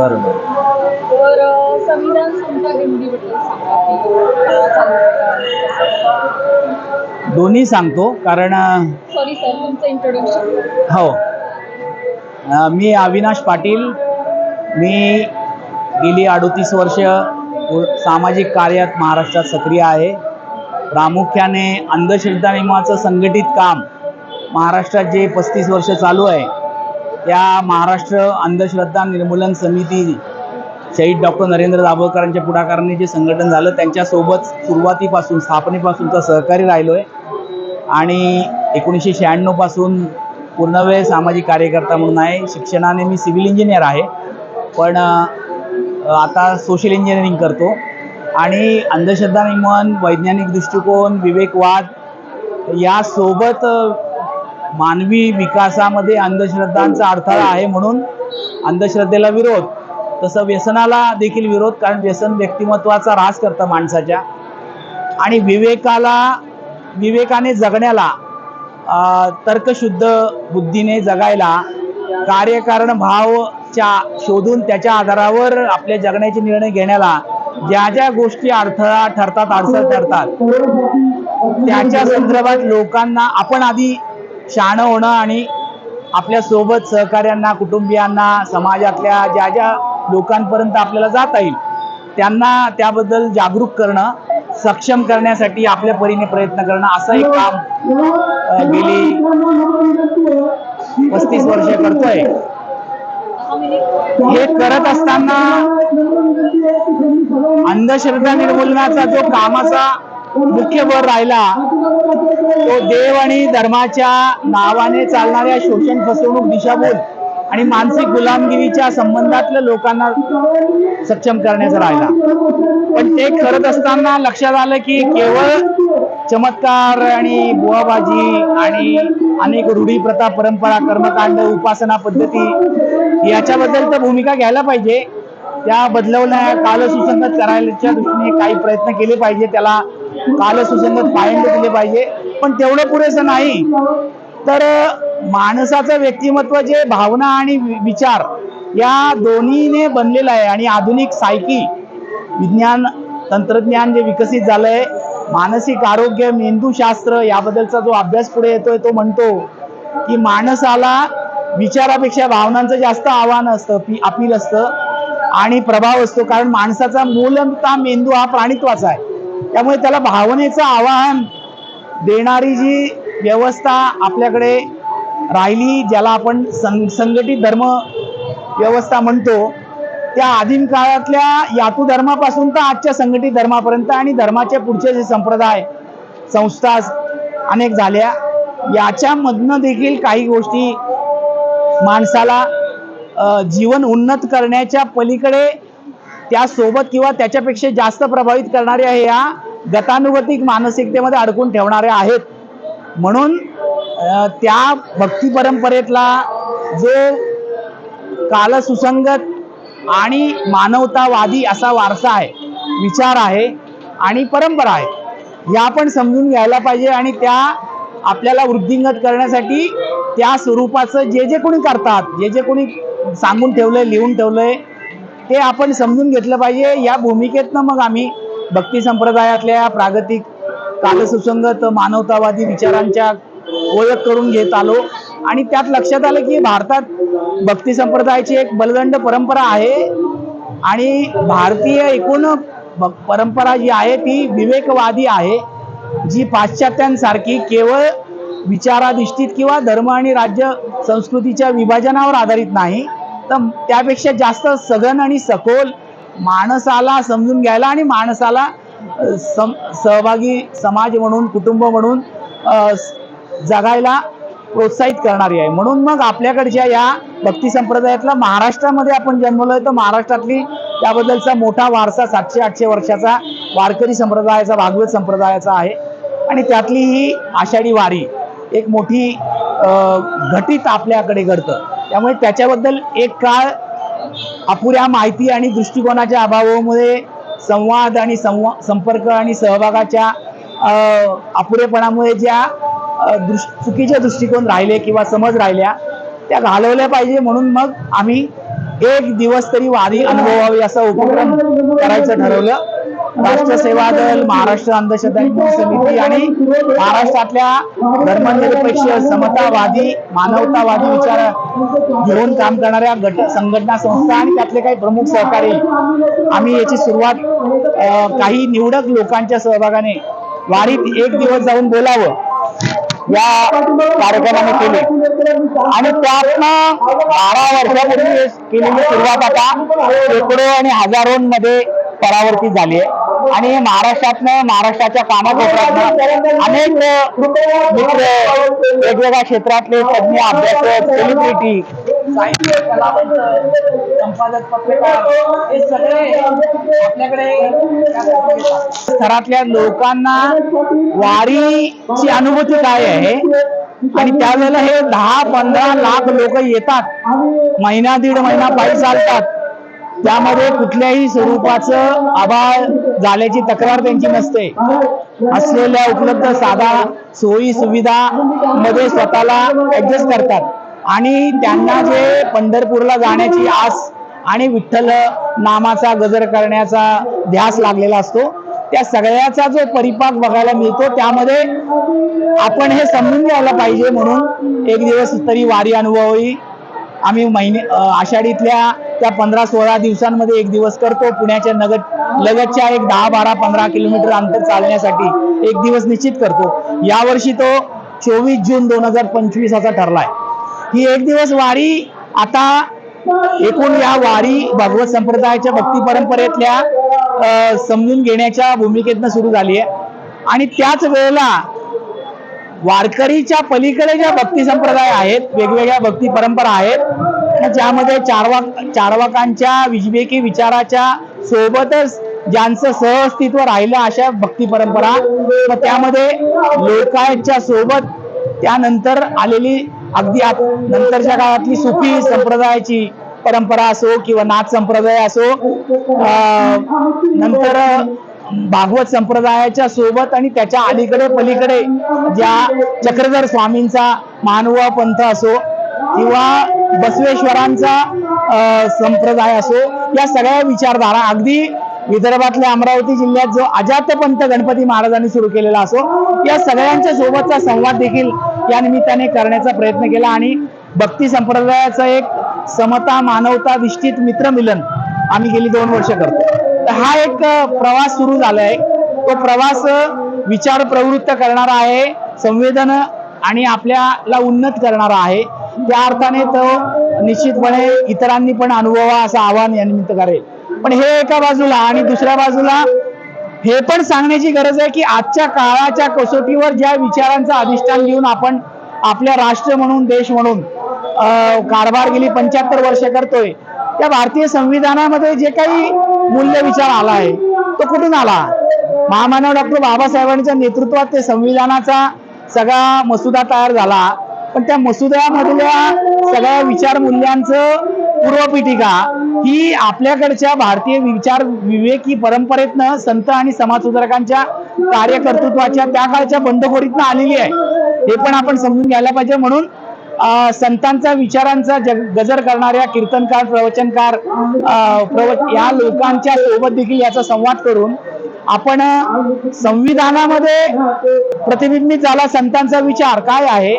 बरं बरं. तर अ, संविधान समता दिंडीबद्दल सांगा की अ, चालू दोन्ही सांगतो कारण अं, सॉरी सर तुमचं इंट्रोडक्शन हो. अं, मी अविनाश पाटील. मी गेली अडोतीस वर्ष उ- सामाजिक कार्यात महाराष्ट्रात सक्रिय आहे. प्रामुख्याने अंधश्रद्धा नियमाचं संघटित काम महाराष्ट्रात जे पस्तीस वर्ष चालू आहे त्या महाराष्ट्र अंधश्रद्धा निर्मूलन समिती शहीद डॉक्टर नरेंद्र दाभोळकरांच्या पुढाकाराने जे संघटन झालं त्यांच्यासोबत सुरुवातीपासून स्थापनेपासूनचा सहकारी राहिलो आहे आणि एकोणीसशे शहाण्णवपासून पूर्णवेळ सामाजिक कार्यकर्ता म्हणून आहे. शिक्षणाने मी सिव्हिल इंजिनियर आहे. पण आता सोशल इंजिनिअरिंग करतो. आणि अंधश्रद्धा निर्मूलन वैज्ञानिक दृष्टिकोन विवेकवाद यासोबत मानवी विकासामध्ये अंधश्रद्धांचा अडथळा आहे म्हणून अंधश्रद्धेला विरोध. तसं व्यसनाला देखील विरोध कारण व्यसन व्यक्तिमत्वाचा ऱ्हास करतं माणसाच्या. आणि विवेकाला विवेकाने जगण्याला तर्कशुद्ध बुद्धीने जगायला कार्यकारण भावच्या शोधून त्याच्या आधारावर आपल्या जगण्याचे निर्णय घेण्याला ज्या ज्या गोष्टी अडथळा ठरतात अडचण ठरतात त्याच्या संदर्भात लोकांना आपण आधी शहाणं होणं आणि आपल्यासोबत सहकार्यांना कुटुंबियांना समाजातल्या ज्या ज्या लोकांपर्यंत आपल्याला जाता येईल त्यांना त्याबद्दल जागरूक करणं सक्षम करण्यासाठी आपल्या परीने प्रयत्न करणं असं एक काम गेली पस्तीस वर्ष करतोय. हे करत असताना अंधश्रद्धा निर्मूलनाचा जो कामाचा मुख्य भर राहिला तो देव आणि धर्माच्या नावाने चालणाऱ्या शोषण फसवणूक दिशाभूल आणि मानसिक गुलामगिरीच्या संबंधातल्या लोकांना सक्षम करण्याचा राहिला. पण ते करत असताना लक्षात आलं की केवळ चमत्कार आणि बुवाबाजी आणि अनेक रूढी प्रथा परंपरा कर्मकांड उपासना पद्धती याच्याबद्दल तर भूमिका घ्यायला पाहिजे. त्या बदलवण्या कालसुसंगत करायच्या दृष्टीने काही प्रयत्न केले पाहिजे. त्याला कालसुसंगत पायंड दिले पाहिजे. पण तेवढं पुरेसं नाही. तर माणसाचं व्यक्तिमत्व जे भावना आणि विचार या दोन्हीने बनलेलं आहे. आणि आधुनिक सायकी विज्ञान तंत्रज्ञान जे विकसित झालंय मानसिक आरोग्य मेंदूशास्त्र याबद्दलचा जो अभ्यास पुढे येतोय तो म्हणतो की माणसाला विचारापेक्षा भावनांचं जास्त आव्हान असतं अपील असतं आणि प्रभाव असतो. कारण माणसाचा मूलतः मेंदू हा प्राणित्वाचा आहे. त्यामुळे त्याला भावनेचं आवाहन देणारी जी व्यवस्था आपल्याकडे राहिली ज्याला आपण सं संघटित धर्म व्यवस्था म्हणतो त्या आदिम काळातल्या यातू धर्मापासून तर आजच्या संघटित धर्मापर्यंत आणि धर्माचे पुढचे जे संप्रदाय संस्था अनेक झाल्या याच्यामधनं देखील काही गोष्टी माणसाला जीवन उन्नत करण्याच्या पलीकडे त्यासोबत किंवा त्याच्यापेक्षा जास्त प्रभावित करणाऱ्या ह्या गतानुगतिक मानसिकतेमध्ये अडकून ठेवणाऱ्या आहेत. म्हणून त्या भक्ती परंपरेतला जो कालसुसंगत आणि मानवतावादी असा वारसा आहे विचार आहे आणि परंपरा आहे या आपण समजून घ्यायला पाहिजे आणि त्या आपल्याला वृद्धिंगत करण्यासाठी त्या स्वरूपाचं जे जे कोणी करतात जे जे कोणी सांगून ठेवलंय लिहून ठेवलंय ते आपण समजून घेतलं पाहिजे. या भूमिकेतनं मग आम्ही भक्ती संप्रदायातल्या प्रागतिक कालसुसंगत मानवतावादी विचारांच्या ओळख करून घेत आलो. आणि त्यात लक्षात आलं की भारतात भक्ती संप्रदायाची एक बलदंड परंपरा आहे. आणि भारतीय एकूण भ- परंपरा जी आहे ती विवेकवादी आहे. जी पाश्चात्यांसारखी केवळ विचाराधिष्ठित किंवा धर्म आणि राज्य संस्कृतीच्या विभाजनावर आधारित नाही तर त्यापेक्षा जास्त सघन आणि सखोल माणसाला समजून घ्यायला आणि माणसाला सम सहभागी समाज म्हणून कुटुंब म्हणून जगायला प्रोत्साहित करणारी आहे. म्हणून मग आपल्याकडच्या या भक्ती संप्रदायातला महाराष्ट्रामध्ये आपण जन्मलोय तर महाराष्ट्रातली त्याबद्दलचा मोठा वारसा सातशे आठशे वर्षाचा वारकरी संप्रदायाचा भागवत संप्रदायाचा आहे. आणि त्यातली ही आषाढी वारी एक मोठी घटित आपल्याकडे घडतं. त्यामुळे त्याच्याबद्दल एक काळ अपुऱ्या माहिती आणि दृष्टिकोनाच्या अभावामुळे संवाद आणि संवा संपर्क आणि सहभागाच्या अपुरेपणामुळे ज्या अ, दृष् चुकीचे दृष्टिकोन राहिले किंवा समज राहिल्या त्या घालवल्या पाहिजे म्हणून मग आम्ही एक दिवस तरी वारी अनुभवावी असा उपक्रम करायचं ठरवलं. राष्ट्र सेवा दल महाराष्ट्र अंधश्रद्धा निर्मूलन समिती आणि महाराष्ट्रातल्या धर्मनिरपेक्ष समतावादी मानवतावादी विचार घेऊन काम करणाऱ्या गट संघटना संस्था आणि त्यातले काही प्रमुख सहकारी. आम्ही याची सुरुवात काही निवडक लोकांच्या सहभागाने वारीत एक दिवस जाऊन बोलावं या कार्यक्रमाने केले. आणि त्यातनं बारा वर्षापूर्वी केलेली सुरुवात आता शेकडो आणि हजारोंमध्ये परावर्तित झाली आहे. आणि महाराष्ट्रातनं महाराष्ट्राच्या कानाकोपऱ्यातनं अनेक मित्र वेगवेगळ्या क्षेत्रातले तज्ञ अभ्यासक सेलिब्रिटी साहित्य कलावंत संपादक पत्रकार हे सगळे आपल्याकडे स्तरातल्या लोकांना वारीची अनुभूती काय आहे? आणि त्यावेळेला हे दहा पंधरा लाख लोक येतात. महिना दीड महिना पायी चालतात. त्यामध्ये कुठल्याही स्वरूपाचं अभाव झाल्याची तक्रार त्यांची नसते. असलेल्या उपलब्ध साधा सोयी सुविधा मध्ये स्वतःला ऍडजस्ट करतात. आणि त्यांना जे पंढरपूरला जाण्याची आस आणि विठ्ठल नामाचा गजर करण्याचा ध्यास लागलेला असतो त्या सगळ्याचा जो परिपाक बघायला मिळतो त्यामध्ये आपण हे समजून घ्यायला पाहिजे म्हणून एक दिवस तरी वारी अनुभवी आम्ही महिने आषाढीतल्या त्या पंधरा सोळा दिवसांमध्ये एक दिवस करतो. पुण्याच्या नगद लगतच्या एक दहा बारा पंधरा किलोमीटर अंतर चालण्यासाठी एक दिवस निश्चित करतो. यावर्षी तो चोवीस जून दोन हजार पंचवीस असा ठरलाय. ही एक दिवस वारी आता एकूण या वारी भागवत संप्रदायाच्या भक्ती परंपरेतल्या समजून घेण्याच्या भूमिकेतनं सुरू झाली आहे आणि त्याच वेळेला वारकरीच्या पलीकडे ज्या भक्ती संप्रदाय आहेत वेगवेगळ्या भक्ती परंपरा आहेत ज्यामध्ये चारवा चारवाकांच्या विजबेकी विचाराच्या सोबतच ज्यांचं सहअस्तित्व राहिलं अशा भक्ती परंपरा मग त्यामध्ये लोकांच्या सोबत त्यानंतर आलेली अगदी नंतरच्या काळातली सुफी संप्रदायाची परंपरा असो किंवा नाथ संप्रदाय असो नंतर भागवत संप्रदायाच्या सोबत आणि त्याच्या अलीकडे पलीकडे ज्या चक्रधर स्वामींचा मानवा पंथ असो किंवा बसवेश्वरांचा अं, संप्रदाय असो या सगळ्या विचारधारा अगदी विदर्भातल्या अमरावती जिल्ह्यात जो अजातपंत गणपती महाराजांनी सुरू केलेला असो या सगळ्यांच्या सोबतचा संवाद देखील या निमित्ताने करण्याचा प्रयत्न केला. आणि भक्ती संप्रदायाचं एक समता मानवता विष्टित मित्रमिलन आम्ही गेली दोन वर्ष करतो. तर हा एक प्रवास सुरू झालाय. तो प्रवास विचार प्रवृत्त करणारा आहे संवेदन आणि आपल्याला उन्नत करणारा आहे. त्या अर्थाने तो निश्चितपणे इतरांनी पण अनुभवा असं आवाहन या निमित्त करेल. पण हे एका बाजूला आणि दुसऱ्या बाजूला हे पण सांगण्याची गरज आहे की आजच्या काळाच्या कसोटीवर ज्या विचारांचं अधिष्ठान घेऊन आपण आपल्या राष्ट्र म्हणून देश म्हणून कारभार गेली पंच्याहत्तर वर्ष करतोय त्या भारतीय संविधानामध्ये जे काही मूल्य विचार आला आहे तो कुठून आला? महामानव डॉक्टर बाबासाहेबांच्या नेतृत्वात ते संविधानाचा सगळा मसुदा तयार झाला. पण त्या मसुद्यामधल्या सगळ्या विचार मूल्यांचं पूर्वपीठिका ही आपल्याकडच्या भारतीय विचार विवेकी परंपरेतनं संत आणि समाजसुधारकांच्या कार्यकर्तृत्वाच्या त्या काळच्या बंडखोरीतनं आलेली आहे. हे पण आपण समजून घ्यायला पाहिजे म्हणून संतांचा विचारांचा जग गजर करणाऱ्या कीर्तनकार प्रवचनकार प्रवच या लोकांच्या सोबत देखील याचा संवाद करून आपण संविधानामध्ये प्रतिबिंबित झाला संतांचा विचार काय आहे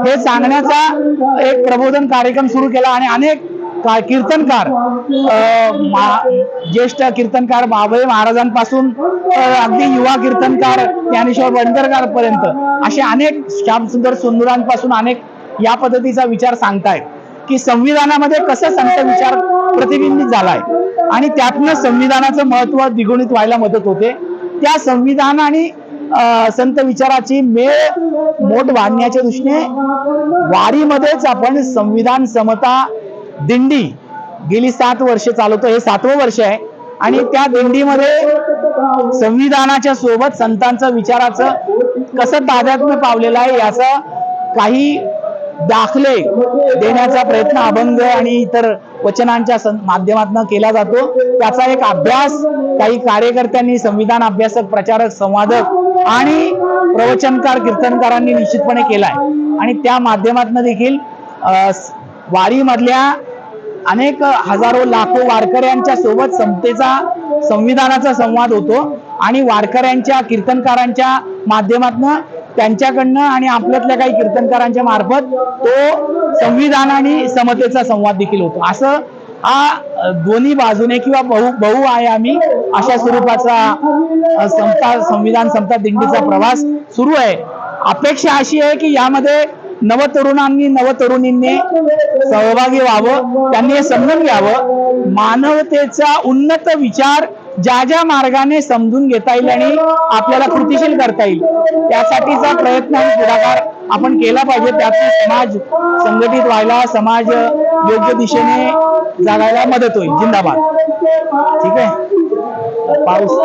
हे सांगण्याचा एक प्रबोधन कार्यक्रम सुरू केला आणि अनेक का- कीर्तनकार ज्येष्ठ कीर्तनकार बाबळे महाराजांपासून अगदी युवा कीर्तनकार ज्ञानेश्वर बंदरकार पर्यंत असे अनेक श्यामसुंदर सुंदरांपासून अनेक या पद्धतीचा विचार सांगतायत की संविधानामध्ये कसं संत विचार प्रतिबिंबित झालाय? आणि त्यातनं संविधानाचं महत्त्व द्विगुणित व्हायला मदत होते. त्या संविधान आणि संत विचाराची मेळ मोठ बांधण्याच्या दृष्टीने वारीमध्येच आपण संविधान समता दिंडी गेली सात वर्ष चालवतो. हे सातवं वर्ष आहे. आणि त्या दिंडीमध्ये संविधानाच्या सोबत संतांचं विचाराचं कसं तादात्म्य पावलेलं आहे याचा काही दाखले देण्याचा प्रयत्न अभंग आणि इतर वचनांच्या माध्यमातून केला जातो. त्याचा एक अभ्यास काही कार्यकर्त्यांनी संविधान अभ्यासक प्रचारक संवादक आणि प्रवचनकार कीर्तनकारांनी निश्चितपणे केलाय. आणि त्या माध्यमातून देखील वारीमधल्या अनेक हजारो लाखो वारकऱ्यांच्या सोबत समतेचा संविधानाचा संवाद होतो. आणि वारकऱ्यांच्या कीर्तनकारांच्या माध्यमातून त्यांच्याकडनं आणि आपल्यातल्या काही कीर्तनकारांच्या मार्फत तो संविधान आणि समतेचा संवाद देखील होतो. असं हा दोन्ही बाजूने किंवा बहु बहुआयामी अशा स्वरूपाचा समता संविधान समता दिंडीचा प्रवास सुरू आहे. अपेक्षा अशी आहे की यामध्ये नवतरुणांनी नवतरुणींनी सहभागी व्हावं त्यांनी हे समजून घ्यावं. मानवतेचा उन्नत विचार ज्या ज्या मार्गाने समजून घेता येईल आणि आपल्याला कृतिशील करता येईल त्यासाठीचा प्रयत्न आणि पुढाकार आपण केला पाहिजे. त्यातून समाज संघटित व्हायला समाज योग्य दिशेने जागायला मदत होईल. जिंदाबाद. ठीक आहे? पाऊस.